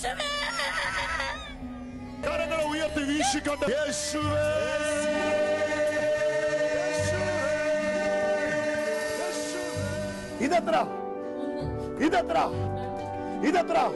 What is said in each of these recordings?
Yeshua! Cara, não ia ter visto cada Yeshua! Yeshua! Yeshua! E detrás! E detrás! E detrás!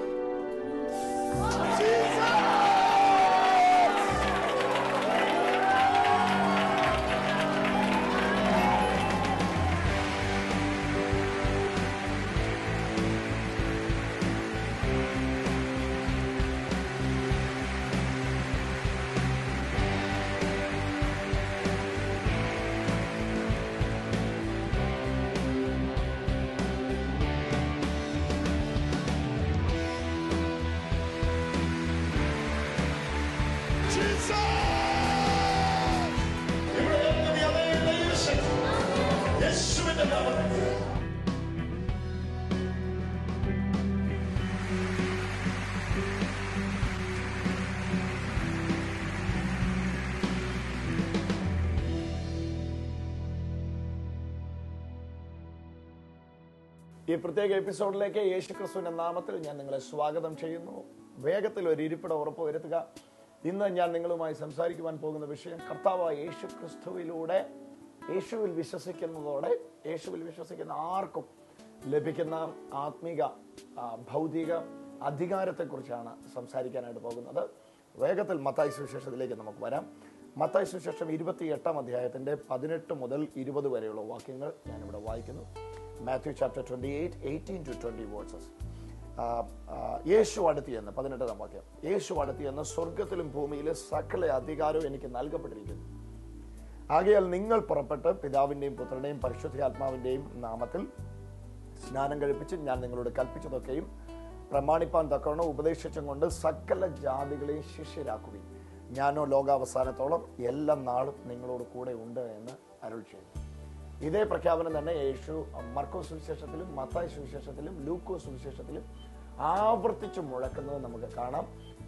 ഈ പ്രത്യേക എപ്പിസോഡിലേക്ക് യേശു ക്രിസ്തുവിന്റെ നാമത്തിൽ ഞാൻ നിങ്ങളെ സ്വാഗതം ചെയ്യുന്നു. വേഗത്തിൽ ഒരു ഇരിപ്പിടം ഉറപ്പുവരുത്തുക ഇന്ന് ഞാൻ നിങ്ങളുമായി സംസാരിക്കുവാൻ പോകുന്ന വിഷയം കർത്താവായ യേശു ക്രിസ്തുവിലൂടെ യേശുവിൽ വിശ്വസിക്കുന്നതോടെ യേശുവിൽ വിശ്വസിക്കുന്ന ആർക്കും ലഭിക്കുന്ന ആത്മീക ഭൗതിക അധികാരത്തെക്കുറിച്ചാണ് സംസാരിക്കാനായിട്ട് പോകുന്നത്. വേഗത്തിൽ മത്തായി സുവിശേഷത്തിലേക്ക് നമുക്ക് വരാം. മത്തായി സുവിശേഷം ഇരുപത്തി എട്ടാം അധ്യായത്തിന്റെ പതിനെട്ട് മുതൽ ഇരുപത് വരെയുള്ള വാക്യങ്ങൾ ഞാനിവിടെ വായിക്കുന്നു. Matthew chapter twenty eight eighteen to twenty verses യേശു അടുത്ത് എന്ന് പതിനെട്ടാം വാക്യം. യേശു അടുത്ത് എന്ന് സ്വർഗത്തിലും ഭൂമിയിലും സകല അധികാരവും എനിക്ക് നൽകപ്പെട്ടിരിക്കുന്നു. ആകയാൽ നിങ്ങൾ പുറപ്പെട്ട് പിതാവിന്റെയും പുത്രന്റെയും പരിശുദ്ധാത്മാവിന്റെയും നാമത്തിൽ സ്നാനം കഴിപ്പിച്ച് ഞാൻ നിങ്ങളോട് കൽപ്പിച്ചതൊക്കെയും പ്രമാണിപ്പാൻ തക്കവണ്ണം ഉപദേശിച്ചും കൊണ്ട് സകല ജാതികളെയും ശിഷ്യരാക്കുകയും ഞാനോ ലോകാവസാനത്തോളം എല്ലാ നാളും നിങ്ങളോട് കൂടെ ഉണ്ട് എന്ന് അരുൾ ചെയ്തു ഇതേ പ്രഖ്യാപനം തന്നെ യേശു മർക്കോ സുവിശേഷത്തിലും മത്തായി സുവിശേഷത്തിലും ലൂക്കോ സുവിശേഷത്തിലും ആവർത്തിച്ചു മുഴക്കുന്നത് നമുക്ക് കാണാം.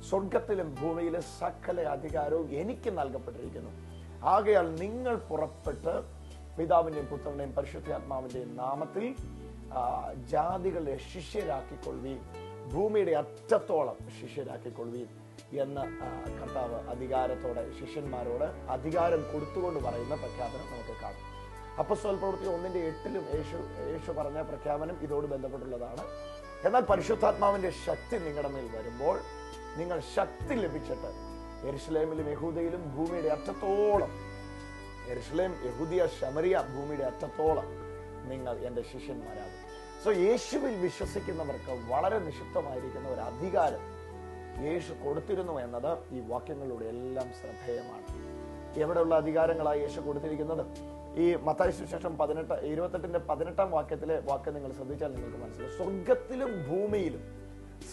സ്വർഗത്തിലും ഭൂമിയിലെ സകല അധികാരവും എനിക്ക് നൽകപ്പെട്ടിരിക്കുന്നു. ആകയാൽ നിങ്ങൾ പുറപ്പെട്ട് പിതാവിന്റെയും പുത്രന്റെയും പരിശുദ്ധാത്മാവിന്റെയും നാമത്തിൽ ജാതികളെ ശിഷ്യരാക്കിക്കൊള്ളുകയും ഭൂമിയുടെ അറ്റത്തോളം ശിഷ്യരാക്കിക്കൊള്ളുകയും എന്ന് കർത്താവ് അധികാരത്തോടെ ശിഷ്യന്മാരോട് അധികാരം കൊടുത്തുകൊണ്ട് പറയുന്ന പ്രഖ്യാപനം നമുക്ക് കാണാം. അപ്പസ്വൽ പ്രവൃത്തി ഒന്നിന്റെ എട്ടിലും യേശു യേശു പറഞ്ഞ പ്രഖ്യാപനം ഇതോട് ബന്ധപ്പെട്ടുള്ളതാണ്. എന്നാൽ പരിശുദ്ധാത്മാവിന്റെ ശക്തി നിങ്ങളുടെ മേൽ വരുമ്പോൾ നിങ്ങൾ ശക്തി ലഭിച്ചിട്ട് എരുസലേമിലും യഹൂദയിലും ഭൂമിയുടെ അറ്റത്തോളം എരുസലേം യഹൂദിയ ശമരിയ ഭൂമിയുടെ അറ്റത്തോളം നിങ്ങൾ എന്റെ ശിഷ്യന്മാരാകും. സോ യേശുവിൽ വിശ്വസിക്കുന്നവർക്ക് വളരെ നിഷിപ്തമായിരിക്കുന്ന ഒരു അധികാരം യേശു കൊടുത്തിരുന്നു എന്നത് ഈ വാക്യങ്ങളിലൂടെ എല്ലാം ശ്രദ്ധേയമാണ്. എവിടെയുള്ള അധികാരങ്ങളാണ് യേശു കൊടുത്തിരിക്കുന്നത്? ഈ മത്തായ സുശേഷം പതിനെട്ട് ഇരുപത്തെട്ടിന്റെ പതിനെട്ടാം വാക്യത്തിലെ വാക്യം നിങ്ങൾ ശ്രദ്ധിച്ചാൽ നിങ്ങൾക്ക് മനസ്സിലാവും. സ്വർഗത്തിലും ഭൂമിയിലും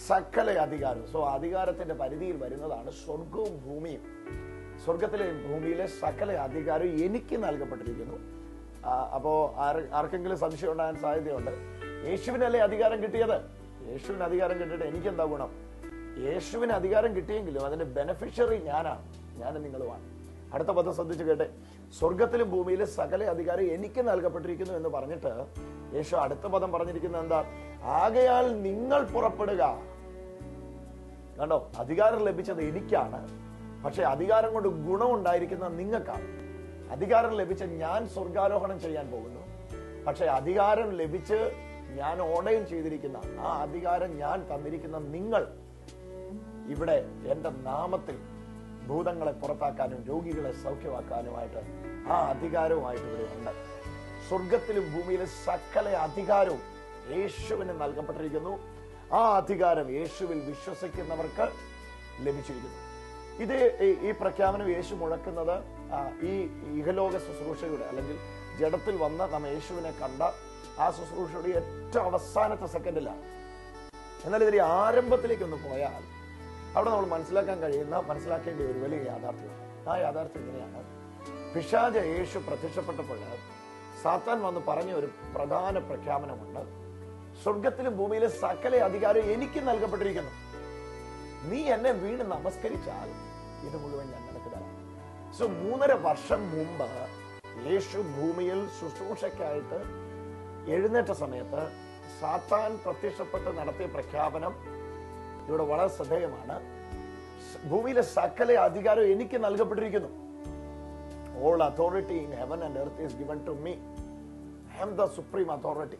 സകല അധികാരം സോ അധികാരത്തിന്റെ പരിധിയിൽ വരുന്നതാണ് സ്വർഗവും ഭൂമിയും. സ്വർഗത്തിലെ ഭൂമിയിലെ സകല അധികാരവും എനിക്ക് നൽകപ്പെട്ടിരിക്കുന്നു. അപ്പോ ആർ- ആർക്കെങ്കിലും സംശയം ഉണ്ടാകാൻ സാധ്യതയുണ്ട്? യേശുവിനല്ലേ അധികാരം കിട്ടിയത്? യേശുവിന് അധികാരം കിട്ടിയിട്ട് എനിക്ക് എന്താ ഗുണം? യേശുവിന് അധികാരം കിട്ടിയെങ്കിലും അതിന്റെ ബെനഫിഷ്യറി ഞാനാണ് ഞാനും നിങ്ങളുമാണ്. അടുത്ത പദം ശ്രദ്ധിച്ചു കേട്ടെ. സ്വർഗത്തിലും ഭൂമിയിലും സകല അധികാരം എനിക്ക് നൽകപ്പെട്ടിരിക്കുന്നു എന്ന് പറഞ്ഞിട്ട് യേശു അടുത്ത പദം പറഞ്ഞിരിക്കുന്നത് എന്താ? ആകയാൽ നിങ്ങൾ പുറപ്പെടുക. കണ്ടോ? അധികാരം ലഭിച്ചത് എനിക്കാണ്. പക്ഷെ അധികാരം കൊണ്ട് ഗുണം ഉണ്ടായിരിക്കുന്ന നിങ്ങൾക്കാണ്. അധികാരം ലഭിച്ച ഞാൻ സ്വർഗാരോഹണം ചെയ്യാൻ പോകുന്നു. പക്ഷെ അധികാരം ലഭിച്ച് ഞാൻ ഓടയും ചെയ്തിരിക്കുന്ന ആ അധികാരം ഞാൻ തന്നിരിക്കുന്ന നിങ്ങൾ ഇവിടെ എന്റെ നാമത്തിൽ ഭൂതങ്ങളെ പുറത്താക്കാനും രോഗികളെ സൗഖ്യമാക്കാനുമായിട്ട് ആ അധികാരവുമായിട്ട് ഇവിടെ ഉണ്ട്. സ്വർഗത്തിലും ഭൂമിയിലും സകല അധികാരവും യേശുവിന് നൽകപ്പെട്ടിരിക്കുന്നു. ആ അധികാരം യേശുവിൽ വിശ്വസിക്കുന്നവർക്ക് ലഭിച്ചിരിക്കുന്നു. ഇത് ഈ- പ്രഖ്യാപനം യേശു മുഴക്കുന്നത് ഈ ഇഹലോക ശുശ്രൂഷയുടെ അല്ലെങ്കിൽ ജഡത്തിൽ വന്ന നമ്മ യേശുവിനെ കണ്ട ആ ശുശ്രൂഷയുടെ ഏറ്റവും അവസാനത്തെ സെക്കൻഡിലാണ് എന്നാൽ ഇതിന്റെ ആരംഭത്തിലേക്ക് ഒന്ന് പോയാൽ അവിടെ നമ്മൾ മനസ്സിലാക്കാൻ കഴിയുന്ന മനസ്സിലാക്കേണ്ട ഒരു വലിയ യാഥാർത്ഥ്യം. ആ യാഥാർത്ഥ്യം ഇങ്ങനെയാണ്. പിശാജ യേശു പ്രത്യക്ഷപ്പെട്ടപ്പോൾ സാത്താൻ വന്ന് പറഞ്ഞ ഒരു പ്രധാന പ്രഖ്യാപനമുണ്ട്. സ്വർഗത്തിലും ഭൂമിയിലും സകല അധികാരം എനിക്ക് നൽകപ്പെട്ടിരിക്കുന്നു. നീ എന്നെ വീണ് നമസ്കരിച്ചാൽ ഇത് മുഴുവൻ ഞാൻ നിനക്ക് തരാം. സോ മൂന്നര വർഷം മുമ്പ് യേശു ഭൂമിയിൽ ശുശ്രൂഷയ്ക്കായിട്ട് എഴുന്നേറ്റ സമയത്ത് സാത്താൻ പ്രത്യക്ഷപ്പെട്ട് നടത്തിയ പ്രഖ്യാപനം ഇവിടെ വളരെ ശ്രദ്ധേയമാണ്. ഭൂമിയിലെ സകല അധികാരം എനിക്ക് നൽകപ്പെട്ടിരിക്കുന്നു. All authority in heaven and earth is given to me I am the supreme authority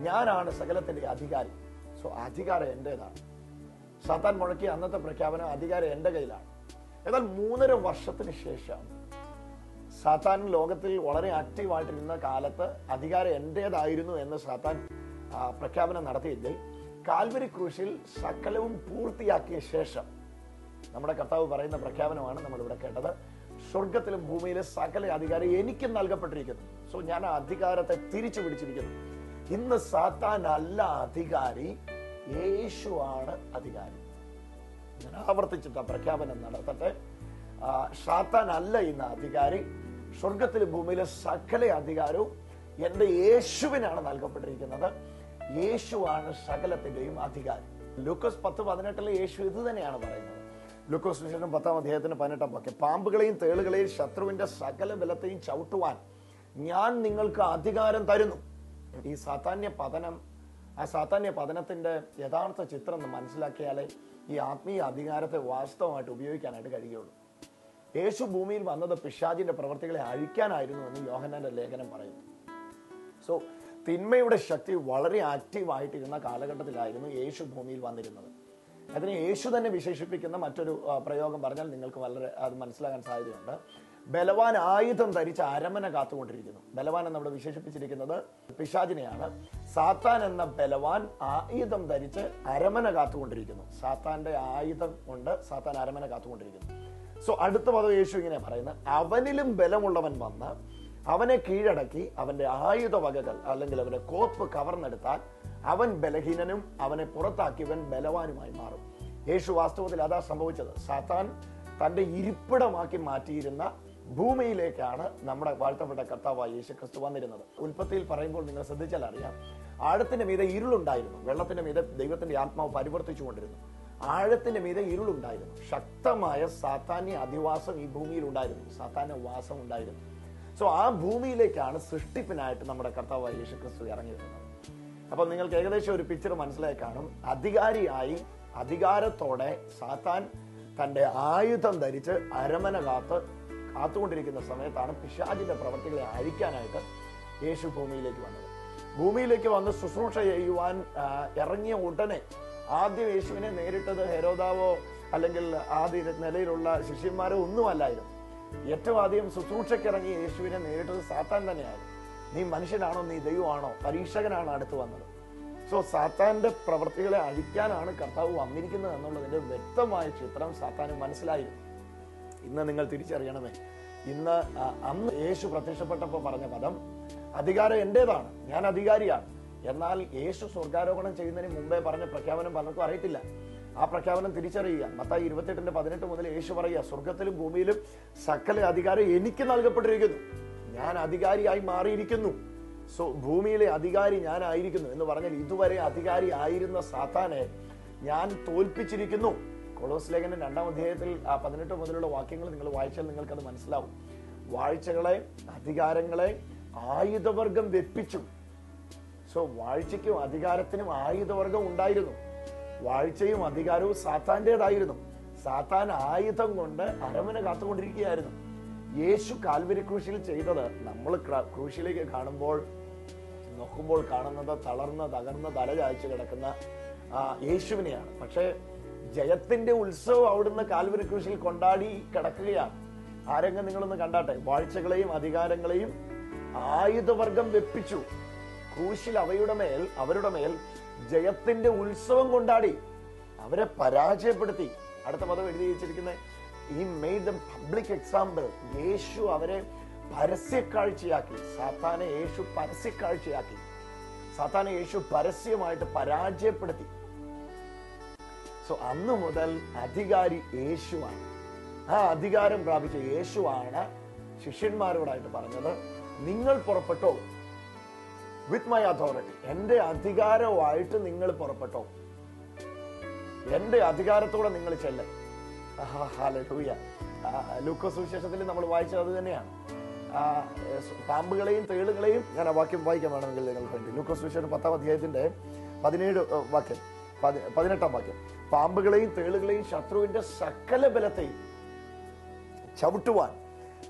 ഞാനാണ് സകലത്തിന്റെ അധികാരി. സോ അധികാരം എന്റേതാണ്. സാത്താൻ മുഴക്കിയ അന്നത്തെ പ്രഖ്യാപനം അധികാരം എന്റെ കയ്യിലാണ്. എന്നാൽ മൂന്നര വർഷത്തിന് ശേഷം സാത്താൻ ലോകത്തിൽ വളരെ ആക്റ്റീവായിട്ടിരുന്ന കാലത്ത് അധികാരം എന്റേതായിരുന്നു എന്ന് സാത്താൻ പ്രഖ്യാപനം നടത്തിയെങ്കിൽ കാൽവരി ക്രൂശിൽ സകലവും പൂർത്തിയാക്കിയ ശേഷം നമ്മുടെ കർത്താവ് പറയുന്ന പ്രഖ്യാപനമാണ് നമ്മൾ ഇവിടെ കേട്ടത്. സ്വർഗത്തിലും ഭൂമിയിലും സകല അധികാരം എനിക്കും നൽകപ്പെട്ടിരിക്കുന്നു. സോ ഞാൻ ആ അധികാരത്തെ തിരിച്ചു പിടിച്ചിരിക്കുന്നു. ഇന്ന് സാത്താൻ അല്ല അധികാരി യേശു ആണ് അധികാരി. ഞാൻ ആവർത്തിച്ചിട്ട് ആ പ്രഖ്യാപനം നടത്തട്ടെ. സാത്താൻ അല്ല ഇന്ന് അധികാരി സ്വർഗത്തിലും ഭൂമിയിലെ സകല അധികാരവും എന്റെ യേശുവിനാണ് നൽകപ്പെട്ടിരിക്കുന്നത്. യേശുവാണ് സകലത്തിന്റെയും അധികാരി. ലൂക്കോസ് പത്ത് പതിനെട്ടിലെ യേശു ഇത് തന്നെയാണ് പറയുന്നത്. ലൂക്കോസ് വിശേഷം പത്താം അധ്യായത്തിന് പതിനെട്ടാം വാക്യം. പാമ്പുകളെയും തേളുകളെയും ശത്രുവിന്റെ സകല ബലത്തെയും ചവിട്ടുവാൻ ഞാൻ നിങ്ങൾക്ക് അധികാരം തരുന്നു. ഈ സാധാന്യ പതനം ആ സാധാന്യ പതനത്തിന്റെ യഥാർത്ഥ ചിത്രം മനസ്സിലാക്കിയാലേ ഈ ആത്മീയ അധികാരത്തെ വാസ്തവമായിട്ട് ഉപയോഗിക്കാനായിട്ട് കഴിയുള്ളൂ. യേശു ഭൂമിയിൽ വന്നത് പിശാചിന്റെ പ്രവർത്തികളെ അഴിക്കാനായിരുന്നു എന്ന് യോഹന്നാന്റെ ലേഖനം പറയുന്നു. സോ തിന്മയുടെ ശക്തി വളരെ ആക്റ്റീവായിട്ടിരുന്ന കാലഘട്ടത്തിലായിരുന്നു യേശു ഭൂമിയിൽ വന്നിരുന്നത്. അതിനെ യേശു തന്നെ വിശേഷിപ്പിക്കുന്ന മറ്റൊരു പ്രയോഗം പറഞ്ഞാൽ നിങ്ങൾക്ക് വളരെ അത് മനസ്സിലാകാൻ സാധ്യതയുണ്ട്. ബലവാൻ ആയുധം ധരിച്ച് അരമന കാത്തുകൊണ്ടിരിക്കുന്നു. ബലവാൻ എന്ന് അവിടെ വിശേഷിപ്പിച്ചിരിക്കുന്നത് പിശാചിനെയാണ്. സാത്താൻ എന്ന ബലവാൻ ആയുധം ധരിച്ച് അരമന കാത്തുകൊണ്ടിരിക്കുന്നു. സാത്താന്റെ ആയുധം കൊണ്ട് സാത്താൻ അരമന കാത്തുകൊണ്ടിരിക്കുന്നു. സോ അടുത്ത പദം യേശു ഇങ്ങനെ പറയുന്നത് അവനിലും ബലമുള്ളവൻ വന്ന് അവനെ കീഴടക്കി അവന്റെ ആയുധ വകകൾ അല്ലെങ്കിൽ അവന്റെ കോപ്പ് കവർന്നെടുത്താൽ അവൻ ബലഹീനനും അവനെ പുറത്താക്കിയവൻ ബലവാനുമായി മാറും. യേശു വാസ്തവത്തിൽ അതാ സംഭവിച്ചത്. സാത്താൻ തന്റെ ഇരിപ്പിടമാക്കി മാറ്റിയിരുന്ന ഭൂമിയിലേക്കാണ് നമ്മുടെ വാഴ്ത്തപ്പെട്ട കർത്താവായ യേശു ക്രിസ്തു വന്നിരുന്നത്. ഉൽപ്പത്തിയിൽ പറയുമ്പോൾ നിങ്ങൾ ശ്രദ്ധിച്ചാൽ അറിയാം ആഴത്തിന്റെ മീതെ ഇരുളുണ്ടായിരുന്നു. വെള്ളത്തിന്റെ മീതെ ദൈവത്തിന്റെ ആത്മാവ് പരിവർത്തിച്ചുകൊണ്ടിരുന്നു. ആഴത്തിന്റെ മീതെ ഇരുളുണ്ടായിരുന്നു. ശക്തമായ സാത്താന്യ അധിവാസം ഈ ഭൂമിയിൽ ഉണ്ടായിരുന്നു. സാത്താന്യ വാസം ഉണ്ടായിരുന്നു. സോ ആ ഭൂമിയിലേക്കാണ് സൃഷ്ടിപ്പിനായിട്ട് നമ്മുടെ കർത്താവ് യേശു ക്രിസ്തു ഇറങ്ങി വരുന്നത് അപ്പൊ നിങ്ങൾക്ക് ഏകദേശം ഒരു പിക്ചർ മനസ്സിലായി കാണും. അധികാരിയായി അധികാരത്തോടെ സാത്താൻ തന്റെ ആയുധം ധരിച്ച് അരമന കാത്ത് കാത്തുകൊണ്ടിരിക്കുന്ന സമയത്താണ് പിശാചിന്റെ പ്രവർത്തികളെ അഴിക്കാനായിട്ട് യേശു ഭൂമിയിലേക്ക് വന്നത്. ഭൂമിയിലേക്ക് വന്ന് ശുശ്രൂഷ ചെയ്യുവാൻ ഇറങ്ങിയ ഉടനെ ആദ്യം യേശുവിനെ നേരിട്ടത് ഹെരോദാവോ അല്ലെങ്കിൽ ആദ്യ നിലയിലുള്ള ശിഷ്യന്മാരോ ഒന്നുമല്ലായിരുന്നു. ഏറ്റവും ആദ്യം ശുശ്രൂഷയ്ക്ക് ഇറങ്ങിയ യേശുവിനെ നേരിട്ടത് സാത്താൻ തന്നെയാണ്. നീ മനുഷ്യനാണോ? നീ ദൈവമാണോ? പരീക്ഷകനാണ് അടുത്ത് വന്നത്. സോ സാത്താന്റെ പ്രവൃത്തികളെ അഴിക്കാനാണ് കർത്താവ് വന്നിരിക്കുന്നത് എന്നുള്ളതിന്റെ വ്യക്തമായ ചിത്രം സാത്താന് മനസ്സിലായിരുന്നു. ഇന്ന് നിങ്ങൾ തിരിച്ചറിയണമേ. ഇന്ന് അന്ന് യേശു പ്രത്യക്ഷപ്പെട്ടപ്പോൾ പറഞ്ഞ പദം അധികാരം എന്റേതാണ്. ഞാൻ അധികാരിയാണ്. എന്നാൽ യേശു സ്വർഗാരോപണം ചെയ്യുന്നതിന് മുമ്പേ പറഞ്ഞ പ്രഖ്യാപനം പലർക്കും അറിയത്തില്ല. ആ പ്രഖ്യാപനം തിരിച്ചറിയുക. മത്തായി ഇരുപത്തെട്ടിന്റെ പതിനെട്ട് മുതൽ യേശു പറയുക സ്വർഗത്തിലും ഭൂമിയിലും സകല അധികാരം എനിക്ക് നൽകപ്പെട്ടിരിക്കുന്നു. ഞാൻ അധികാരിയായി മാറിയിരിക്കുന്നു. സോ ഭൂമിയിലെ അധികാരി ഞാനായിരിക്കുന്നു. എന്ന് പറഞ്ഞാൽ ഇതുവരെ അധികാരി ആയിരുന്ന സാത്താനെ ഞാൻ തോൽപ്പിച്ചിരിക്കുന്നു. കൊളോസ് ലേഖനം രണ്ടാം അധ്യായത്തിൽ ആ പതിനെട്ട് മുതലുള്ള വാക്യങ്ങൾ നിങ്ങൾ വായിച്ചാൽ നിങ്ങൾക്കത് മനസ്സിലാവും. വാഴ്ചകളെ അധികാരങ്ങളെ ആയുധവർഗം വെപ്പിച്ചു. സോ വാഴ്ചയ്ക്കും അധികാരത്തിനും ആയുധവർഗം ഉണ്ടായിരുന്നു. വാഴ്ചയും അധികാരവും സാത്താന്റെതായിരുന്നു സാത്താൻ ആയുധം കൊണ്ട് അരമന കാത്തുകൊണ്ടിരിക്കുകയായിരുന്നു. യേശു കാൽവരി ക്രൂശിൽ ചെയ്തത് നമ്മൾ ക്ര- ക്രൂശിലേക്ക് കാണുമ്പോൾ നോക്കുമ്പോൾ കാണുന്നത് തളർന്ന് തകർന്ന് തല ചായ്ച്ചു കിടക്കുന്ന യേശുവിനെയാണ്. പക്ഷേ ജയത്തിന്റെ ഉത്സവം അവിടുന്ന് കാൽവരി ക്രൂശിൽ കൊണ്ടാടി കിടക്കുകയാണ്. ആരെങ്കിലും നിങ്ങളൊന്ന് കണ്ടാട്ടെ? വാഴ്ചകളെയും അധികാരങ്ങളെയും ആയുധവർഗം വെപ്പിച്ചു. ക്രൂശിൽ അവയുടെ മേൽ അവരുടെ മേൽ ജയത്തിന്റെ ഉത്സവം കൊണ്ടാടി അവരെ പരാജയപ്പെടുത്തി. അടുത്ത പദം എഴുതി വെച്ചിരിക്കുന്നത് ഈ മെയ്ഡ് ദം പബ്ലിക് എക്സാമ്പിൾ യേശു അവരെ പരസ്യക്കാഴ്ചയാക്കി. സാത്താനെ യേശു പരസ്യക്കാഴ്ചയാക്കി. സാത്താനെ യേശു പരസ്യമായിട്ട് പരാജയപ്പെടുത്തി. സോ അന്ന് മുതൽ അധികാരി യേശുവാണ്. ആ അധികാരം പ്രാപിച്ച യേശുവാണ് ശിഷ്യന്മാരോടായിട്ട് പറഞ്ഞത് നിങ്ങൾ പുറപ്പെട്ടോ? വിത്ത് മൈ അതോറിറ്റി എന്റെ അധികാരവുമായിട്ട് നിങ്ങൾ പുറപ്പെട്ടോ? എന്റെ അധികാരത്തോടെ നിങ്ങൾ ചെല്ലും. ലൂക്കോസ് സുവിശേഷത്തിൽ നമ്മൾ വായിച്ചത് അത് തന്നെയാണ്. പാമ്പുകളെയും തേളുകളെയും ഞാൻ ആ വാക്യം വായിക്കാൻ വേണമെങ്കിൽ നിങ്ങൾ വേണ്ടി. ലൂക്കോസ് സുവിശേഷം പത്താം അധ്യായത്തിന്റെ പതിനേഴ് വാക്യം. പതി- പതിനെട്ടാം വാക്യം. പാമ്പുകളെയും തേളുകളെയും ശത്രുവിന്റെ സകല ബലത്തെയും ചവിട്ടുവാൻ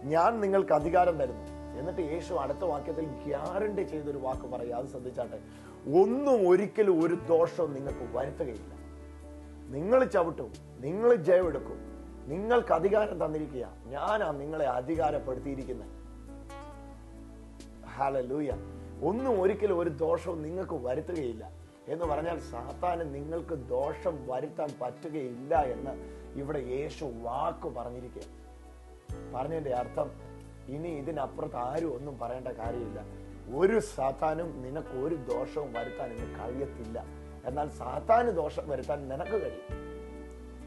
ഞാൻ നിങ്ങൾക്ക് അധികാരം തരുന്നു. എന്നിട്ട് യേശു അടുത്ത വാക്യത്തിൽ ഗ്യാരണ്ടി ചെയ്തൊരു വാക്ക് പറയുക. അത് ശ്രദ്ധിച്ചാട്ടെ. ഒന്നും ഒരിക്കലും ഒരു ദോഷവും നിങ്ങൾക്ക് വരുത്തുകയില്ല. നിങ്ങൾ ചവിട്ടും നിങ്ങൾ ജയമെടുക്കും നിങ്ങൾക്ക് അധികാരം തന്നിരിക്കുക. ഞാനാ നിങ്ങളെ അധികാരപ്പെടുത്തിയിരിക്കുന്നത്. ഹാലലൂയ ഒന്നും ഒരിക്കലും ഒരു ദോഷവും നിങ്ങൾക്ക് വരുത്തുകയില്ല. എന്ന് പറഞ്ഞാൽ സാത്താന് നിങ്ങൾക്ക് ദോഷം വരുത്താൻ പറ്റുകയില്ല എന്ന് ഇവിടെ യേശു വാക്ക് പറഞ്ഞിരിക്കുക പറഞ്ഞതിന്റെ അർത്ഥം ഇനി ഇതിനപ്പുറത്ത് ആരും ഒന്നും പറയേണ്ട കാര്യമില്ല. ഒരു സാത്താനും നിനക്ക് ഒരു ദോഷവും വരുത്താൻ ഇന്ന് കഴിയത്തില്ല. എന്നാൽ സാത്താന് ദോഷം വരുത്താൻ നിനക്ക് കഴിയും.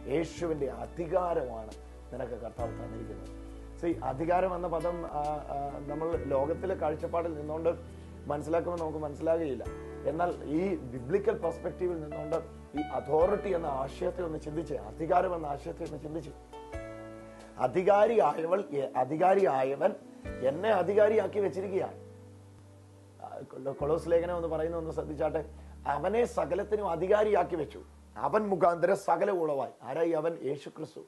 യേശുവിന്റെ അധികാരമാണ് നിനക്ക് കർത്താവ് തന്നിരിക്കുന്നത്. സി അധികാരം എന്ന പദം നമ്മൾ ലോകത്തിലെ കാഴ്ചപ്പാടിൽ നിന്നുകൊണ്ട് മനസ്സിലാക്കുമ്പോൾ നമുക്ക് മനസ്സിലാകുകയില്ല. എന്നാൽ ഈ ബിബ്ലിക്കൽ പെർസ്പെക്റ്റീവിൽ നിന്നുകൊണ്ട് ഈ അതോറിറ്റി എന്ന ആശയത്തെ ഒന്ന് ചിന്തിച്ച് അധികാരം എന്ന ആശയത്തെ ഒന്ന് ചിന്തിച്ച് അധികാരിയായവൾ അധികാരി അധികാരിയായവൻ എന്നെ അധികാരിയാക്കി വെച്ചിരിക്കുകയാണ്. കൊളോസ് ലേഖനം എന്ന് പറയുന്ന ഒന്ന് ശ്രദ്ധിച്ചാട്ടെ. അവനെ സകലത്തിനും അധികാരിയാക്കി വെച്ചു. അവൻ മുഖാന്തരം സകല ഉളവായി. ആരായി? അവൻ യേശുക്രിസ്തു.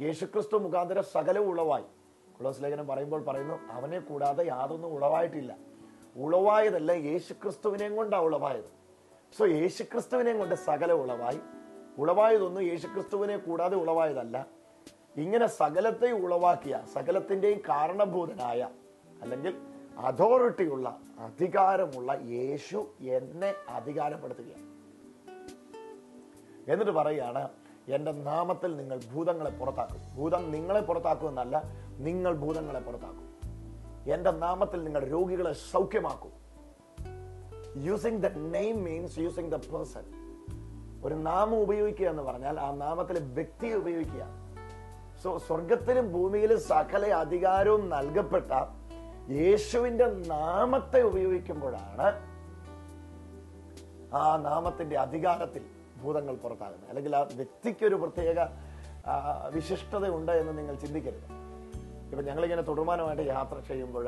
യേശുക്രിസ്തു മുഖാന്തരം സകല ഉളവായി. കൊളോസ് ലേഖനം പറയുമ്പോൾ പറയുന്നു അവനെ കൂടാതെ യാതൊന്നും ഉളവായിട്ടില്ല. ഉളവായതല്ല യേശുക്രിസ്തുവിനെയും കൊണ്ടാണ് ഉളവായത്. സോ യേശുക്രിസ്തുവിനെയും കൊണ്ട് സകല ഉളവായി. ഉളവായതൊന്നും യേശുക്രിസ്തുവിനെ കൂടാതെ ഉളവായതല്ല. ഇങ്ങനെ സകലത്തെയും ഉളവാക്കിയ സകലത്തിന്റെയും കാരണഭൂതനായ അല്ലെങ്കിൽ അതോറിറ്റിയുള്ള അധികാരമുള്ള യേശു എന്നെ അധികാരപ്പെടുത്തുകയാണ്. എന്നിട്ട് പറയുകയാണ് എന്റെ നാമത്തിൽ നിങ്ങൾ ഭൂതങ്ങളെ പുറത്താക്കും. ഭൂതം നിങ്ങളെ പുറത്താക്കുമെന്നല്ല നിങ്ങൾ ഭൂതങ്ങളെ പുറത്താക്കും. എന്റെ നാമത്തിൽ നിങ്ങൾ രോഗികളെ സൗഖ്യമാക്കും. Using the name means using the person ഒരു നാമം ഉപയോഗിക്കുക എന്ന് പറഞ്ഞാൽ ആ നാമത്തിലെ വ്യക്തിയെ ഉപയോഗിക്കുക സ്വർഗത്തിലും ഭൂമിയിലും സകല അധികാരവും നൽകപ്പെട്ട യേശുവിന്റെ നാമത്തെ ഉപയോഗിക്കുമ്പോഴാണ് ആ നാമത്തിന്റെ അധികാരത്തിൽ ഭൂതങ്ങൾ പുറത്താകുന്നത്. അല്ലെങ്കിൽ ആ വ്യക്തിക്ക് ഒരു പ്രത്യേക വിശിഷ്ടത ഉണ്ട് എന്ന് നിങ്ങൾ ചിന്തിക്കരുത്. ഇപ്പൊ ഞങ്ങളിങ്ങനെ തുടർമാനമായിട്ട് യാത്ര ചെയ്യുമ്പോൾ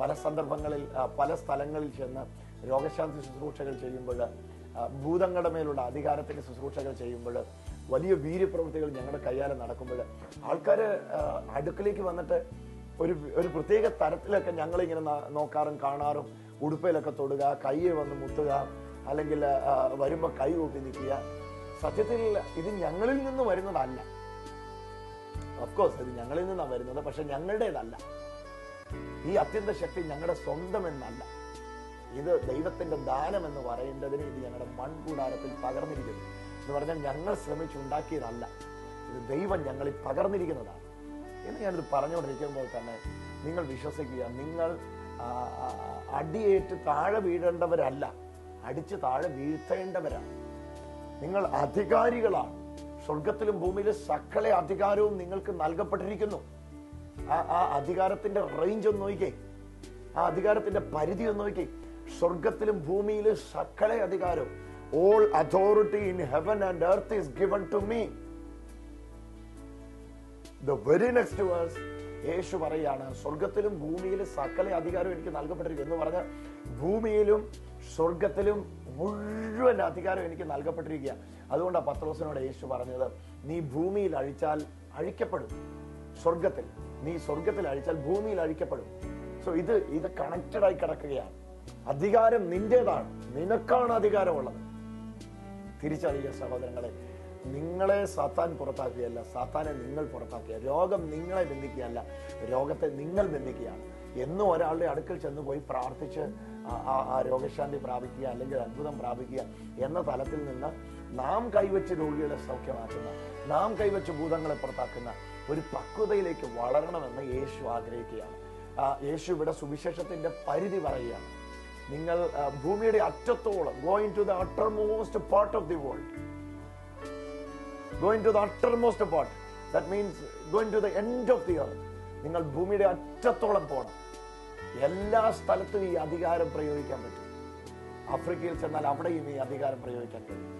പല സന്ദർഭങ്ങളിൽ പല സ്ഥലങ്ങളിൽ ചെന്ന് രോഗശാന്തി ശുശ്രൂഷകൾ ചെയ്യുമ്പോൾ ഭൂതങ്ങളുടെ മേലുള്ള അധികാരത്തിന്റെ ശുശ്രൂഷകൾ ചെയ്യുമ്പോൾ വലിയ വീര്യപ്രവൃത്തികൾ ഞങ്ങളുടെ കയ്യാലെ നടക്കുമ്പോൾ ആൾക്കാർ അടുക്കളേക്ക് വന്നിട്ട് ഒരു ഒരു പ്രത്യേക തരത്തിലൊക്കെ ഞങ്ങളിങ്ങനെ നോക്കാറും കാണാറും. ഉടുപ്പയിലൊക്കെ തൊടുക കയ്യിൽ വന്ന് മുത്തുക അല്ലെങ്കിൽ വരുമ്പോൾ വരുമ്പോ കൈ കൂട്ടി നിൽക്കുക. സത്യത്തിൽ ഇത് ഞങ്ങളിൽ നിന്ന് വരുന്നതല്ല. ഓഫ്കോഴ്സ് ഇത് ഞങ്ങളിൽ നിന്നാണ് വരുന്നത് പക്ഷെ ഞങ്ങളുടേതല്ല. ഈ അത്യന്ത ശക്തി ഞങ്ങളുടെ സ്വന്തം എന്നല്ല. ഇത് ദൈവത്തിന്റെ ദാനം എന്ന് പറയേണ്ടതിന് ഇത് ഞങ്ങളുടെ മൺകൂടാരത്തിൽ പകർന്നിരിക്കുന്നു. എന്ന് പറഞ്ഞാൽ ഞങ്ങൾ ശ്രമിച്ചുണ്ടാക്കിയതല്ല ഇത് ദൈവം ഞങ്ങളിൽ പകർന്നിരിക്കുന്നതാണ്. എന്ന് ഞാനിത് പറഞ്ഞുകൊണ്ടിരിക്കുമ്പോൾ തന്നെ നിങ്ങൾ വിശ്വസിക്കുക നിങ്ങൾ അടിയേറ്റ് താഴെ വീഴേണ്ടവരല്ല. അടിച്ച് താഴെ വീഴ്ത്തേണ്ടവരാണ്. നിങ്ങൾ അധികാരികളാണ്. സ്വർഗത്തിലും ഭൂമിയിലും സക്കളെ അധികാരവും നിങ്ങൾക്ക് നൽകപ്പെട്ടിരിക്കുന്നു. ആ ആ അധികാരത്തിന്റെ റേഞ്ച് ഒന്ന് നോക്കേ ആ അധികാരത്തിന്റെ പരിധി ഒന്ന് നോക്കേ സ്വർഗത്തിലും ഭൂമിയിലും സക്കളെ അധികാരവും all authority in heaven and earth is given to me the very next verse യേശു പറയാണ് സ്വർഗത്തിലും ഭൂമിയിലും സകല അധികാരം എനിക്ക് നൽകപ്പെട്ടിരിക്കും എന്ന് പറഞ്ഞ ഭൂമിയിലും സ്വർഗത്തിലും മുഴുവൻ അധികാരം എനിക്ക് നൽകപ്പെട്ടിരിക്കുക അതുകൊണ്ടാണ് പത്രോസിനോട് യേശു പറഞ്ഞത് നീ ഭൂമിയിൽ അഴിച്ചാൽ അഴിക്കപ്പെടും. സ്വർഗത്തിൽ നീ സ്വർഗത്തിൽ അഴിച്ചാൽ ഭൂമിയിൽ അഴിക്കപ്പെടും. സോ ഇത് ഇത് കണക്റ്റഡ് ആയി കിടക്കുകയാണ്. അധികാരം നിന്റേതാണ്. നിനക്കാണ് അധികാരമുള്ളത്. തിരിച്ചറിയുക സഹോദരങ്ങളെ നിങ്ങളെ സാത്താൻ പുറത്താക്കുകയല്ല സാത്താനെ നിങ്ങൾ പുറത്താക്കുക. രോഗം നിങ്ങളെ ബന്ധിക്കുകയല്ല രോഗത്തെ നിങ്ങൾ ബന്ധിക്കുകയാണ്. എന്നും ഒരാളുടെ അടുക്കൽ ചെന്ന് പോയി പ്രാർത്ഥിച്ച് ആ- രോഗശാന്തി പ്രാപിക്കുക അല്ലെങ്കിൽ അത്ഭുതം പ്രാപിക്കുക എന്ന തലത്തിൽ നിന്ന് നാം കൈവച്ച് രോഗികളെ സൗഖ്യമാക്കുന്ന നാം കൈവച്ച് ഭൂതങ്ങളെ പുറത്താക്കുന്ന ഒരു പക്വതയിലേക്ക് വളരണമെന്ന് യേശു ആഗ്രഹിക്കുകയാണ്. യേശു ഇവിടെ സുവിശേഷത്തിന്റെ പരിധി പറയുകയാണ്. നിങ്ങൾ ഭൂമിയുടെ അറ്റത്തോളം going to the uttermost part of the world going to the uttermost part that means going to the end of the earth നിങ്ങൾ ഭൂമിയുടെ അറ്റത്തോളം പോകണം എല്ലാ സ്ഥലത്തും ഈ അധികാരം പ്രയോഗിക്കാൻ പറ്റും. ആഫ്രിക്കയിൽ ചെന്നാൽ അവിടെയും ഈ അധികാരം പ്രയോഗിക്കാൻ കഴിയും.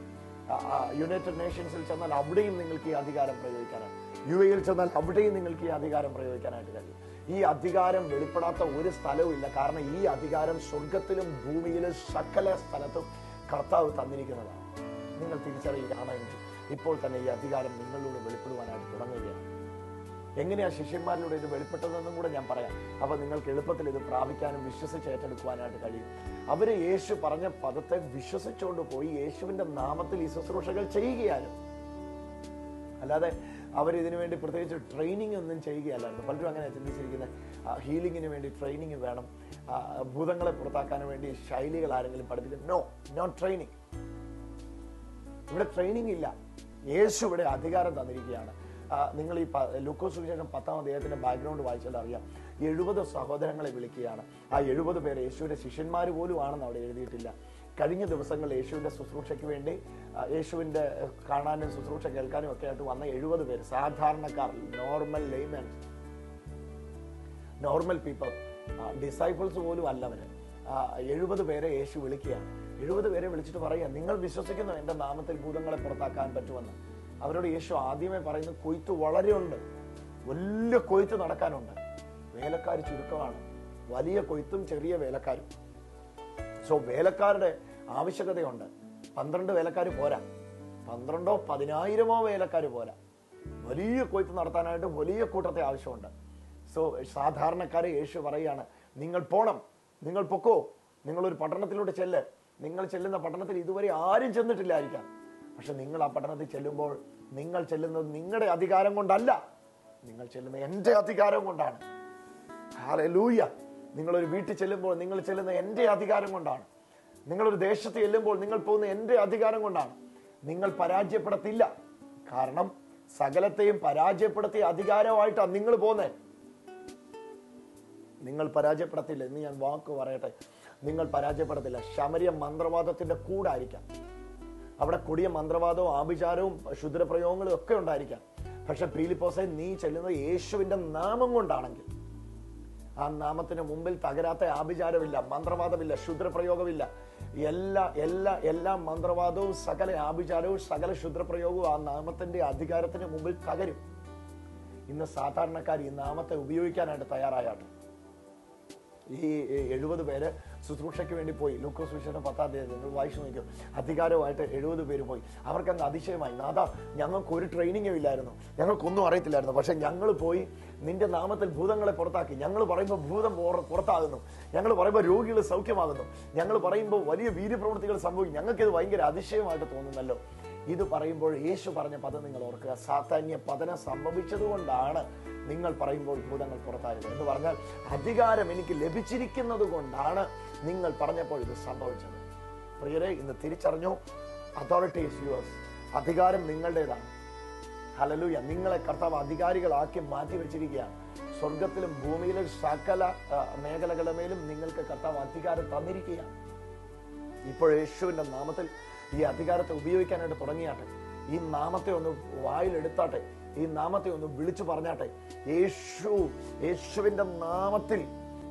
യുണൈറ്റഡ് നേഷൻസിൽ ചെന്നാൽ അവിടെയും നിങ്ങൾക്ക് ഈ അധികാരം പ്രയോഗിക്കാനാണ് യു എയിൽ ചെന്നാൽ അവിടെയും നിങ്ങൾക്ക് ഈ അധികാരം പ്രയോഗിക്കാനായിട്ട് കഴിയും. ഈ അധികാരം വെളിപ്പെടാത്ത ഒരു സ്ഥലവും ഇല്ല. കാരണം ഈ അധികാരം സ്വർഗത്തിലും ഭൂമിയിലും സകല സ്ഥലത്തും കർത്താവ് തന്നിരിക്കുന്നതാണ്. നിങ്ങൾ തിരിച്ചറിയുകയാണെങ്കിൽ ഇപ്പോൾ തന്നെ ഈ അധികാരം നിങ്ങളിലൂടെ വെളിപ്പെടുവാനായിട്ട് തുടങ്ങുകയാണ്. എങ്ങനെയാണ് ശിഷ്യന്മാരിലൂടെ ഇത് വെളിപ്പെട്ടതെന്നും കൂടെ ഞാൻ പറയാം. അപ്പൊ നിങ്ങൾക്ക് എളുപ്പത്തിൽ ഇത് പ്രാപിക്കാനും വിശ്വസിച്ച് ഏറ്റെടുക്കുവാനായിട്ട് കഴിയും. അവർ യേശു പറഞ്ഞ പദത്തെ വിശ്വസിച്ചുകൊണ്ട് പോയി യേശുവിന്റെ നാമത്തിൽ ഈ ശുശ്രൂഷകൾ ചെയ്യുകയായിരുന്നു അല്ലാതെ അവർ ഇതിനു വേണ്ടി പ്രത്യേകിച്ച് ട്രെയിനിങ് ഒന്നും ചെയ്യുകയല്ലായിരുന്നു പലരും അങ്ങനെ ചിന്തിച്ചിരിക്കുന്നത് ഹീലിങ്ങിന് വേണ്ടി ട്രെയിനിങ് വേണം. ഭൂതങ്ങളെ പുറത്താക്കാൻ വേണ്ടി ശൈലികൾ ആരെങ്കിലും പഠിപ്പിക്കും നോ നോ ട്രെയിനിങ് ഇവിടെ ട്രെയിനിങ് ഇല്ല. യേശു ഇവിടെ അധികാരം തന്നിരിക്കുകയാണ്. നിങ്ങൾ ഈ ലുക്കോ സുവിശേഷം പത്താം അദ്ദേഹത്തിന്റെ ബാക്ക്ഗ്രൗണ്ട് വായിച്ചാൽ അറിയാം. എഴുപത് സഹോദരങ്ങളെ വിളിക്കുകയാണ്. ആ എഴുപത് പേര് യേശുവിന്റെ ശിഷ്യന്മാർ പോലും ആണെന്ന് അവിടെ എഴുതിയിട്ടില്ല. കഴിഞ്ഞ ദിവസങ്ങൾ യേശുവിന്റെ ശുശ്രൂഷയ്ക്ക് വേണ്ടി യേശുവിന്റെ കാണാനും ശുശ്രൂഷ കേൾക്കാനും ഒക്കെ ആയിട്ട് വന്ന എഴുപത് പേര് സാധാരണക്കാർ normal layman normal people disciples പോലും അല്ലവര്. എഴുപത് പേരെ യേശു വിളിക്കുകയാണ്. എഴുപത് പേരെ വിളിച്ചിട്ട് പറയുക നിങ്ങൾ വിശ്വസിക്കുന്നു എന്റെ നാമത്തിൽ ഭൂതങ്ങളെ പുറത്താക്കാൻ പറ്റുമെന്ന്. അവരോട് യേശു ആദ്യമേ പറയുന്നു കൊയ്ത്ത് വളരെ ഉണ്ട് വലിയ കൊയ്ത്ത് നടക്കാനുണ്ട്. വേലക്കാർ ചുരുക്കമാണ്. വലിയ കൊയ്ത്തും ചെറിയ വേലക്കാരും. സോ വേലക്കാരുടെ ആവശ്യകതയുണ്ട്. പന്ത്രണ്ട് വേലക്കാർ പോരാ. പന്ത്രണ്ടോ പതിനായിരമോ വേലക്കാർ പോരാ. വലിയ കൊയ്ത്ത് നടത്താനായിട്ട് വലിയ കൂട്ടത്തെ ആവശ്യമുണ്ട്. സോ സാധാരണക്കാരെ യേശു പറയുകയാണ് നിങ്ങൾ പോണം. നിങ്ങൾ പൊക്കോ. നിങ്ങളൊരു പട്ടണത്തിലൂടെ ചെല്ല്. നിങ്ങൾ ചെല്ലുന്ന പട്ടണത്തിൽ ഇതുവരെ ആരും ചെന്നിട്ടില്ലായിരിക്കാം. പക്ഷെ നിങ്ങൾ ആ പട്ടണത്തിൽ ചെല്ലുമ്പോൾ നിങ്ങൾ ചെല്ലുന്നത് നിങ്ങളുടെ അധികാരം കൊണ്ടല്ല. നിങ്ങൾ ചെല്ലുന്നത് എന്റെ അധികാരം കൊണ്ടാണ്. ഹാലലൂയ നിങ്ങളൊരു വീട്ടിൽ ചെല്ലുമ്പോൾ നിങ്ങൾ ചെല്ലുന്ന എന്റെ അധികാരം കൊണ്ടാണ്. നിങ്ങളൊരു ദേശത്ത് ചെല്ലുമ്പോൾ നിങ്ങൾ പോകുന്ന എന്റെ അധികാരം കൊണ്ടാണ്. നിങ്ങൾ പരാജയപ്പെടത്തില്ല. കാരണം സകലത്തെയും പരാജയപ്പെടുത്തിയ അധികാരമായിട്ടാണ് നിങ്ങൾ പോകുന്നത്. നിങ്ങൾ പരാജയപ്പെടത്തില്ല. എന്ന് ഞാൻ വാക്ക് പറയട്ടെ. നിങ്ങൾ പരാജയപ്പെടത്തില്ല. ശമരിയ മന്ത്രവാദത്തിന്റെ കൂടായിരിക്കാം. അവിടെ കൊടിയ മന്ത്രവാദവും ആഭിചാരവും ക്ഷുദ്രപ്രയോഗങ്ങളും ഒക്കെ ഉണ്ടായിരിക്കാം. പക്ഷെ പീലിപ്പോസെ നീ ചെല്ലുന്നത് യേശുവിന്റെ നാമം കൊണ്ടാണെങ്കിൽ. ആ നാമത്തിന് മുമ്പിൽ തകരാത്ത ആഭിചാരമില്ല മന്ത്രവാദമില്ല ക്ഷുദ്രപ്രയോഗമില്ല എല്ലാ എല്ലാ എല്ലാ മന്ത്രവാദവും സകല ആഭിചാരവും സകല ക്ഷുദ്രപ്രയോഗവും ആ നാമത്തിന്റെ അധികാരത്തിന് മുമ്പിൽ തകരും. ഇന്ന് സാധാരണക്കാർ ഈ നാമത്തെ ഉപയോഗിക്കാനായിട്ട് തയ്യാറായാണ്. ഈ എഴുപത് പേര് ശുശ്രൂഷയ്ക്ക് വേണ്ടി പോയി. ലൂക്കോ സുവിശേഷം പത്താം തീയതി നിങ്ങൾ വായിച്ചു നോക്കും അധികാരമായിട്ട് എഴുപത് പേര് പോയി. അവർക്കങ്ങ് അതിശയമായി. നാഥ ഞങ്ങൾക്ക് ഒരു ട്രെയിനിങ്ങും ഇല്ലായിരുന്നു. ഞങ്ങൾക്കൊന്നും അറിയത്തില്ലായിരുന്നു. പക്ഷെ ഞങ്ങൾ പോയി നിന്റെ നാമത്തിൽ ഭൂതങ്ങളെ പുറത്താക്കി. ഞങ്ങൾ പറയുമ്പോൾ ഭൂതം പുറ- പുറത്താകുന്നു. ഞങ്ങൾ പറയുമ്പോൾ രോഗികൾ സൗഖ്യമാകുന്നു. ഞങ്ങൾ പറയുമ്പോൾ വലിയ വീര്യപ്രവൃത്തികൾ സംഭവിക്കും. ഞങ്ങൾക്കിത് ഭയങ്കര അതിശയമായിട്ട് തോന്നുന്നല്ലോ. ഇത് പറയുമ്പോൾ യേശു പറഞ്ഞ പദം നിങ്ങൾ ഓർക്കുക. സാധാന്യ പതനം സംഭവിച്ചതുകൊണ്ടാണ് നിങ്ങൾ പറയുമ്പോൾ ഭൂതങ്ങൾ പുറത്തായത് എന്ന് പറഞ്ഞാൽ അധികാരം എനിക്ക് ലഭിച്ചിരിക്കുന്നത് കൊണ്ടാണ് നിങ്ങൾ പറഞ്ഞപ്പോൾ ഇത് സംഭവിച്ചത്. പ്രിയരെ ഇന്ന് തിരിച്ചറിഞ്ഞു. അതോറിറ്റി ഇസ് യുവേഴ്സ് അധികാരം നിങ്ങളുടേതാണ്. ഹലലൂയ നിങ്ങളെ കർത്താവ് അധികാരികളാക്കി മാറ്റി വെച്ചിരിക്കുകയാണ്. സ്വർഗത്തിലും ഭൂമിയിലും സകല മേഖലകളുടെ മേലും നിങ്ങൾക്ക് കർത്താവ് അധികാരം തന്നിരിക്കുകയാണ്. ഇപ്പോൾ യേശുവിന്റെ നാമത്തിൽ ഈ അധികാരത്തെ ഉപയോഗിക്കാനായിട്ട് തുടങ്ങിയാട്ടെ. ഈ നാമത്തെ ഒന്ന് വായിലെടുത്താട്ടെ. ഈ നാമത്തെ ഒന്ന് വിളിച്ചു പറഞ്ഞാട്ടെ. യേശു യേശുവിന്റെ നാമത്തിൽ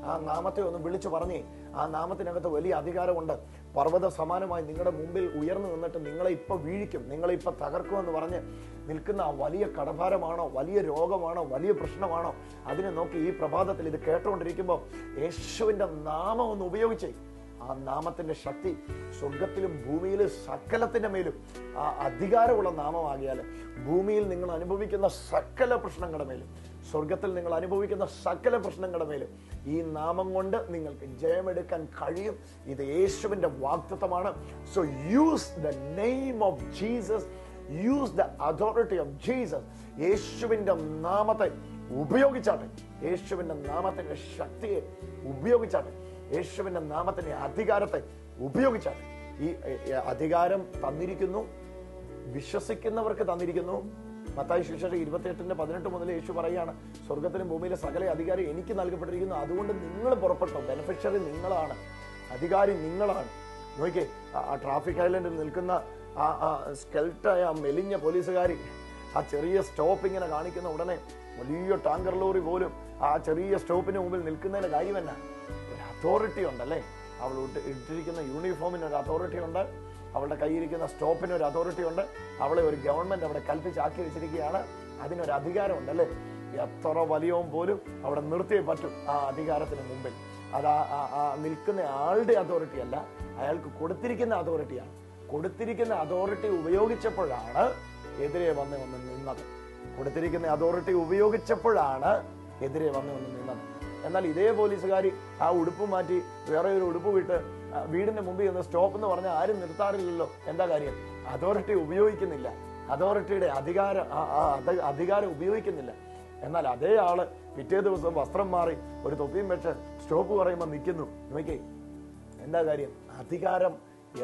ആ നാമത്തെ ഒന്ന് വിളിച്ചു പറഞ്ഞേ. ആ നാമത്തിനകത്ത് വലിയ അധികാരമുണ്ട്. പർവത സമാനമായി നിങ്ങളുടെ മുമ്പിൽ ഉയർന്നു നിന്നിട്ട് നിങ്ങളെ ഇപ്പൊ വീഴിക്കും നിങ്ങളെ ഇപ്പൊ തകർക്കുമെന്ന് പറഞ്ഞ് നിൽക്കുന്ന ആ വലിയ കടഭാരമാണോ വലിയ രോഗമാണോ വലിയ പ്രശ്നമാണോ? അതിനെ നോക്കി ഈ പ്രഭാതത്തിൽ ഇത് കേട്ടുകൊണ്ടിരിക്കുമ്പോൾ യേശുവിന്റെ നാമം ഒന്ന് ഉപയോഗിച്ചേ ആ നാമത്തിന്റെ ശക്തി സ്വർഗത്തിലും ഭൂമിയിലും സകലത്തിന്റെ മേലും ആ അധികാരമുള്ള നാമമാകിയാൽ ഭൂമിയിൽ നിങ്ങൾ അനുഭവിക്കുന്ന സകല പ്രശ്നങ്ങളുടെ മേലും സ്വർഗത്തിൽ നിങ്ങൾ അനുഭവിക്കുന്ന സകല പ്രശ്നങ്ങളുടെ മേലും ഈ നാമം കൊണ്ട് നിങ്ങൾക്ക് ജയമെടുക്കാൻ കഴിയും. ഇത് യേശുവിന്റെ വാക്തത്വമാണ് so use the name of Jesus use the authority of Jesus യേശുവിന്റെ നാമത്തെ ഉപയോഗിച്ചാട്ടെ. യേശുവിന്റെ നാമത്തിന്റെ ശക്തിയെ ഉപയോഗിച്ചാട്ടെ. യേശുവിന്റെ നാമത്തിന്റെ അധികാരത്തെ ഉപയോഗിച്ചാട്ടെ. ഈ അധികാരം തന്നിരിക്കുന്നു. വിശ്വസിക്കുന്നവർക്ക് തന്നിരിക്കുന്നു. മത്തായി ശിക്ഷയുടെ ഇരുപത്തിയെട്ടിന്റെ പതിനെട്ട് മുതൽ യേശു പറയാണ് സ്വർഗത്തിലും ഭൂമിയിലെ സകല അധികാരം എനിക്ക് നൽകപ്പെട്ടിരിക്കുന്നു. അതുകൊണ്ട് നിങ്ങൾ പുറപ്പെട്ടോ. ബെനഫിഷ്യറി നിങ്ങളാണ്. അധികാരി നിങ്ങളാണ്. നോക്കിയേ ആ- ട്രാഫിക് ഐലൻഡിൽ നിൽക്കുന്ന ആ ആ സ്കെൽട്ടായ ആ മെലിഞ്ഞ പോലീസുകാരി ആ ചെറിയ സ്റ്റോപ്പ് ഇങ്ങനെ കാണിക്കുന്ന ഉടനെ വലിയ ടാങ്കർ ലോറി പോലും ആ ചെറിയ സ്റ്റോപ്പിന് മുമ്പിൽ നിൽക്കുന്നതിന്റെ കാര്യം എന്നാ? ഒരു അതോറിറ്റി ഉണ്ടല്ലേ? അവൾ ഇട്ട് ഇട്ടിരിക്കുന്ന യൂണിഫോമിന് ഒരു അതോറിറ്റി ഉണ്ട്. അവളുടെ കയ്യിരിക്കുന്ന സ്റ്റോപ്പിന് ഒരു അതോറിറ്റി ഉണ്ട്. അവളെ ഒരു ഗവൺമെന്റ് അവിടെ കൽപ്പിച്ചാക്കി വെച്ചിരിക്കുകയാണ്. അതിനൊരു അധികാരമുണ്ട് അല്ലേ? എത്ര വലിയവും പോലും അവിടെ നിർത്തിയേ പറ്റും ആ അധികാരത്തിന് മുമ്പിൽ. അത് ആ- നിൽക്കുന്ന ആളുടെ അതോറിറ്റി അല്ല അയാൾക്ക് കൊടുത്തിരിക്കുന്ന അതോറിറ്റിയാണ് കൊടുത്തിരിക്കുന്ന അതോറിറ്റി ഉപയോഗിച്ചപ്പോഴാണ് എതിരെ വന്ന് വന്ന് നിന്നത്. കൊടുത്തിരിക്കുന്ന അതോറിറ്റി ഉപയോഗിച്ചപ്പോഴാണ് എതിരെ വന്ന് വന്ന് നിന്നത്. എന്നാൽ ഇതേ പോലീസുകാരി ആ ഉടുപ്പ് മാറ്റി വേറെ ഒരു ഉടുപ്പ് വിട്ട് വീടിന്റെ മുമ്പിൽ നിന്ന് സ്റ്റോപ്പ് എന്ന് പറഞ്ഞാൽ ആരും നിർത്താറില്ലല്ലോ. എന്താ കാര്യം? അതോറിറ്റി ഉപയോഗിക്കുന്നില്ല. അതോറിറ്റിയുടെ അധികാരം അധികാരം ഉപയോഗിക്കുന്നില്ല. എന്നാൽ അതേ ആൾ പിറ്റേ ദിവസം വസ്ത്രം മാറി ഒരു തൊപ്പിയും വെച്ച് സ്റ്റോപ്പ് പറയുമ്പോൾ നിൽക്കുന്നു. നോക്കേ എന്താ കാര്യം? അധികാരം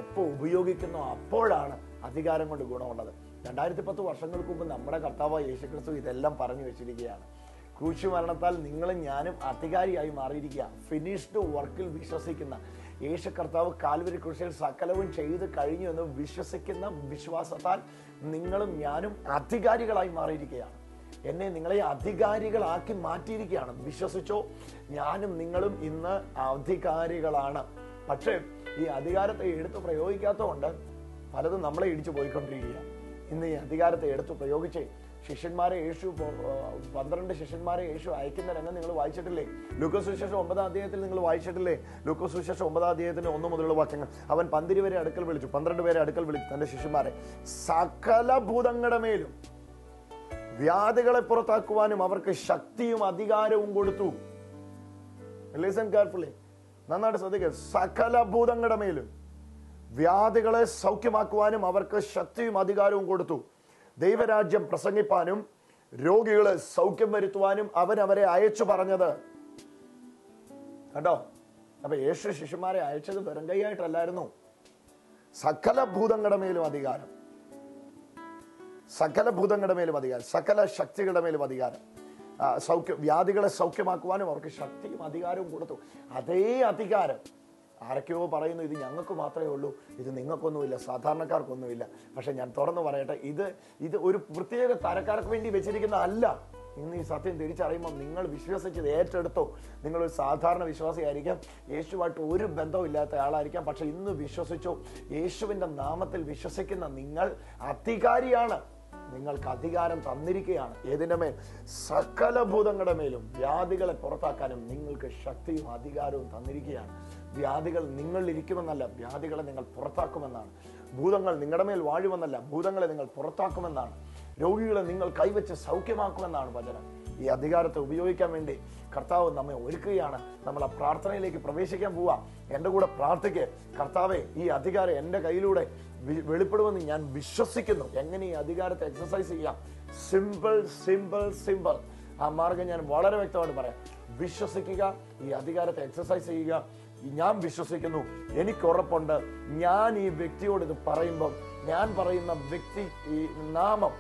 എപ്പോൾ ഉപയോഗിക്കുന്നോ അപ്പോഴാണ് അധികാരം കൊണ്ട് ഗുണമുള്ളത്. രണ്ടായിരത്തി പത്ത് വർഷങ്ങൾക്ക് മുമ്പ് നമ്മുടെ കർത്താവ് യേശുക്രിസ്തു ഇതെല്ലാം പറഞ്ഞു വെച്ചിരിക്കുകയാണ്. ക്രൂശ് മരണത്താൽ നിങ്ങളും ഞാനും അധികാരിയായി മാറിയിരിക്കുക. ഫിനിഷ്ഡ് വർക്കിൽ വിശ്വസിക്കുന്ന യേശു കർത്താവ് കാൽവരി കൃഷിയിൽ സകലവും ചെയ്ത് കഴിഞ്ഞു എന്ന് വിശ്വസിക്കുന്ന വിശ്വാസത്താൽ നിങ്ങളും ഞാനും അധികാരികളായി മാറിയിരിക്കുകയാണ്. എന്നെ നിങ്ങളെ അധികാരികളാക്കി മാറ്റിയിരിക്കുകയാണ്. വിശ്വസിച്ചോ? ഞാനും നിങ്ങളും ഇന്ന് അധികാരികളാണ്. പക്ഷേ ഈ അധികാരത്തെ എടുത്തു പ്രയോഗിക്കാത്തതുകൊണ്ട് പലതും നമ്മളെ ഇടിച്ചു പോയിക്കൊണ്ടിരിക്കുക ഇന്ന് ഈ അധികാരത്തെ എടുത്തു പ്രയോഗിച്ച് ശിഷ്യന്മാരെ യേശു പന്ത്രണ്ട് ശിഷ്യന്മാരെ യേശു അയക്കുന്ന രംഗം നിങ്ങൾ വായിച്ചിട്ടില്ലേ? ലൂക്കോസ് സുവിശേഷം ഒമ്പതാം അധ്യായത്തിൽ നിങ്ങൾ വായിച്ചിട്ടില്ലേ? ലൂക്കോസ് സുവിശേഷം ഒമ്പതാം അധ്യായത്തിന്റെ ഒന്ന് മുതലുള്ള വാക്യങ്ങൾ. അവൻ പന്തിരി വരെ അടുക്കൽ വിളിച്ചു. പന്ത്രണ്ട് പേരെ അടുക്കൽ വിളിച്ചു തന്റെ ശിഷ്യന്മാരെ. സകല ഭൂതങ്ങളുടെ മേലും വ്യാധികളെ പുറത്താക്കുവാനും അവർക്ക് ശക്തിയും അധികാരവും കൊടുത്തു. ലിസൺ കെയർഫുള്ളി നന്നായിട്ട് ശ്രദ്ധിക്കുക സകല ഭൂതങ്ങളുടെ മേലും വ്യാധികളെ സൗഖ്യമാക്കുവാനും അവർക്ക് ശക്തിയും അധികാരവും കൊടുത്തു. ദൈവരാജ്യം പ്രസംഗിപ്പാനും രോഗികളെ സൗഖ്യം വരുത്തുവാനും അവൻ അവരെ അയച്ചു പറഞ്ഞത്. കണ്ടോ? അപ്പൊ യേശു ശിശുമാരെ അയച്ചത് വെറും കൈയായിട്ടല്ലായിരുന്നു. സകല ഭൂതങ്ങളുടെ മേലും അധികാരം. സകല ഭൂതങ്ങളുടെ മേലും അധികാരം. സകല ശക്തികളുടെ മേലും അധികാരം. സൗഖ്യം സൗഖ്യ വ്യാധികളെ സൗഖ്യമാക്കുവാനും അവർക്ക് ശക്തിയും അധികാരവും കൊടുത്തു. അതേ അധികാരം ആരൊക്കെയോ പറയുന്നു ഇത് ഞങ്ങൾക്ക് മാത്രമേ ഉള്ളൂ ഇത് നിങ്ങൾക്കൊന്നുമില്ല സാധാരണക്കാർക്കൊന്നുമില്ല. പക്ഷെ ഞാൻ തുറന്നു പറയട്ടെ ഇത് ഇത് ഒരു പ്രത്യേക തരക്കാർക്ക് വേണ്ടി വെച്ചിരിക്കുന്ന അല്ല. ഇന്ന് ഈ സത്യം തിരിച്ചറിയുമ്പോൾ നിങ്ങൾ വിശ്വസിച്ചത് ഏറ്റെടുത്തോ. നിങ്ങളൊരു സാധാരണ വിശ്വാസിയായിരിക്കാം യേശുവായിട്ട് ഒരു ബന്ധവും ഇല്ലാത്ത ആളായിരിക്കാം പക്ഷെ ഇന്ന് വിശ്വസിച്ചോ. യേശുവിന്റെ നാമത്തിൽ വിശ്വസിക്കുന്ന നിങ്ങൾ അധികാരിയാണ്. നിങ്ങൾക്ക് അധികാരം തന്നിരിക്കുകയാണ്. ഏതിന്റെ മേൽ? സകല ഭൂതങ്ങളുടെ മേലും. വ്യാധികളെ പുറത്താക്കാനും നിങ്ങൾക്ക് ശക്തിയും അധികാരവും തന്നിരിക്കുകയാണ്. വ്യാധികൾ നിങ്ങളിൽ ഇരിക്കുമെന്നല്ല വ്യാധികളെ നിങ്ങൾ പുറത്താക്കുമെന്നാണ്. ഭൂതങ്ങൾ നിങ്ങളുടെ മേൽ വാഴുമെന്നല്ല ഭൂതങ്ങളെ നിങ്ങൾ പുറത്താക്കുമെന്നാണ്. രോഗികളെ നിങ്ങൾ കൈവച്ച് സൗഖ്യമാക്കുമെന്നാണ് വചനം. ഈ അധികാരത്തെ ഉപയോഗിക്കാൻ വേണ്ടി കർത്താവ് നമ്മെ ഒരുക്കുകയാണ്. നമ്മൾ ആ പ്രാർത്ഥനയിലേക്ക് പ്രവേശിക്കാൻ പോവാ. എന്റെ കൂടെ പ്രാർത്ഥിക്ക്. കർത്താവെ ഈ അധികാരം എന്റെ കയ്യിലൂടെ വെളിപ്പെടുമെന്ന് ഞാൻ വിശ്വസിക്കുന്നു. എങ്ങനെ ഈ അധികാരത്തെ എക്സസൈസ് ചെയ്യാം? സിമ്പിൾ സിമ്പിൾ സിമ്പിൾ ആ മാർഗം ഞാൻ വളരെ വ്യക്തമായിട്ട് പറയാം. വിശ്വസിക്കുക ഈ അധികാരത്തെ എക്സസൈസ് ചെയ്യുക. ഞാൻ വിശ്വസിക്കുന്നു. എനിക്ക് ഉറപ്പുണ്ട്. ഞാൻ ഈ വ്യക്തിയോട് ഇത് പറയുമ്പം ഞാൻ പറയുന്ന വ്യക്തി ഈ നാമം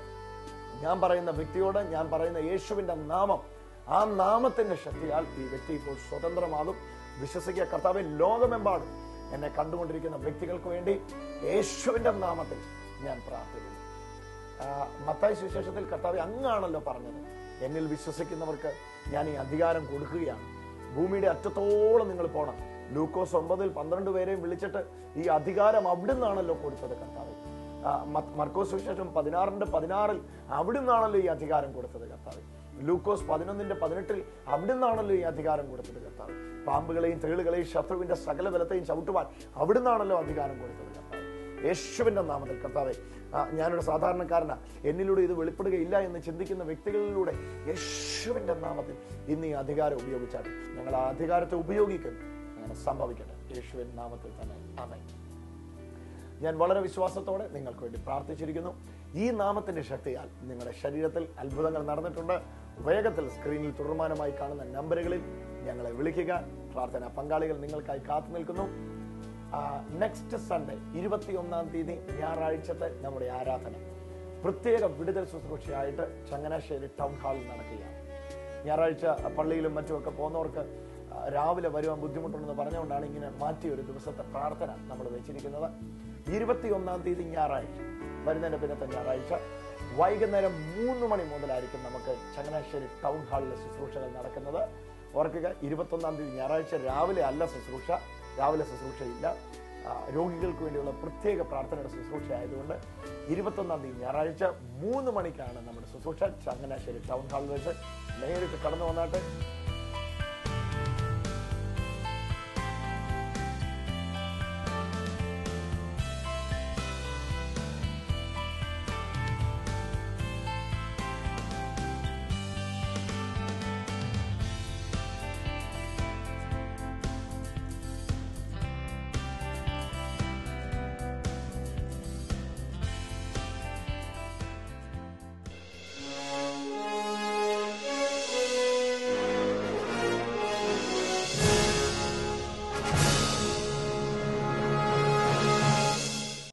ഞാൻ പറയുന്ന വ്യക്തിയോട് ഞാൻ പറയുന്ന യേശുവിന്റെ നാമം ആ നാമത്തിന്റെ ശക്തിയാൽ ഈ വ്യക്തി ഇപ്പോൾ സ്വതന്ത്രമാകും. വിശ്വസിക്കുക കർത്താവ് ലോകമെമ്പാടും എന്നെ കണ്ടുകൊണ്ടിരിക്കുന്ന വ്യക്തികൾക്ക് വേണ്ടി യേശുവിന്റെ നാമത്തിൽ ഞാൻ പ്രാർത്ഥിക്കുന്നു. മത്തായ സുവിശേഷത്തിൽ കർത്താവ് അങ്ങാണല്ലോ പറഞ്ഞത്. എന്നിൽ വിശ്വസിക്കുന്നവർക്ക് ഞാൻ ഈ അധികാരം കൊടുക്കുകയാണ്. ഭൂമിയുടെ അറ്റത്തോളം നിങ്ങൾ പോണം. ലൂക്കോസ് ഒമ്പതിൽ പന്ത്രണ്ട് പേരെയും വിളിച്ചിട്ട് ഈ അധികാരം അവിടുന്നാണല്ലോ കൊടുത്തത് കർത്താവ്. മർക്കോസ് വിശേഷം പതിനാറിന്റെ പതിനാറിൽ അവിടുന്നാണല്ലോ ഈ അധികാരം കൊടുത്തത് കർത്താവ്. ലൂക്കോസ് പതിനൊന്നിന്റെ പതിനെട്ടിൽ അവിടുന്നാണല്ലോ ഈ അധികാരം കൊടുത്തത് കർത്താവ്. പാമ്പുകളെയും തേളുകളെയും ശത്രുവിന്റെ സകല ബലത്തെയും ചവിട്ടുവാൻ അവിടുന്നാണല്ലോ അധികാരം കൊടുത്തത് കർത്താവ്. യേശുവിന്റെ നാമത്തിൽ കർത്താവെ ഞാനൊരു സാധാരണക്കാരനാ. എന്നിലൂടെ ഇത് വെളിപ്പെടുകയില്ല എന്ന് ചിന്തിക്കുന്ന വ്യക്തികളിലൂടെ യേശുവിന്റെ നാമത്തിൽ ഇന്ന് ഈ അധികാരം ഉപയോഗിച്ചാൽ ഞങ്ങൾ ആ അധികാരത്തെ ഉപയോഗിക്കുന്നു. അങ്ങനെ സംഭവിക്കട്ടെ. യേശുവിൻ നാമത്തിൽ തന്നെ. അമേ ഞാൻ വളരെ വിശ്വാസത്തോടെ നിങ്ങൾക്ക് വേണ്ടി പ്രാർത്ഥിച്ചിരിക്കുന്നു. ഈ നാമത്തിന്റെ ശക്തിയാൽ നിങ്ങളുടെ ശരീരത്തിൽ അത്ഭുതങ്ങൾ നടന്നിട്ടുണ്ട്. വേഗത്തിൽ സ്ക്രീനിൽ തുടർമാനമായി കാണുന്ന നമ്പറുകളിൽ ഞങ്ങളെ വിളിക്കുക. പ്രാർത്ഥന പങ്കാളികൾ നിങ്ങൾക്കായി കാത്തു നിൽക്കുന്നു. നെക്സ്റ്റ് സൺഡേ ഇരുപത്തിയൊന്നാം തീയതി ഞായറാഴ്ചത്തെ നമ്മുടെ ആരാധന. പ്രത്യേക വിടുതൽ ശുശ്രൂഷയായിട്ട് ചങ്ങനാശ്ശേരി ടൗൺ ഹാളിൽ നടക്കുകയാണ്. ഞായറാഴ്ച പള്ളിയിലും മറ്റുമൊക്കെ പോകുന്നവർക്ക് രാവിലെ വരുവാൻ ബുദ്ധിമുട്ടുണ്ടെന്ന് പറഞ്ഞുകൊണ്ടാണ് ഇങ്ങനെ മാറ്റിയ ഒരു ദിവസത്തെ പ്രാർത്ഥന നമ്മൾ വെച്ചിരിക്കുന്നത്. ഇരുപത്തിയൊന്നാം തീയതി ഞായറാഴ്ച. വരുന്നതിന്റെ പിന്നത്തെ ഞായറാഴ്ച. വൈകുന്നേരം മൂന്ന് മണി മുതലായിരിക്കും നമുക്ക് ചങ്ങനാശ്ശേരി ടൗൺ ഹാളിലെ ശുശ്രൂഷകൾ നടക്കുന്നത്. ഓർക്കുക ഇരുപത്തൊന്നാം തീയതി ഞായറാഴ്ച രാവിലെ അല്ല ശുശ്രൂഷ. രാവിലെ ശുശ്രൂഷയില്ല. രോഗികൾക്ക് വേണ്ടിയുള്ള പ്രത്യേക പ്രാർത്ഥനയുടെ ശുശ്രൂഷ ആയതുകൊണ്ട് ഇരുപത്തൊന്നാം തീയതി ഞായറാഴ്ച മൂന്ന് മണിക്കാണ് നമ്മുടെ ശുശ്രൂഷ ചങ്ങനാശ്ശേരി ടൗൺ ഹാളിൽ വെച്ച് നേരിട്ട് കടന്നു വന്നാട്ട്.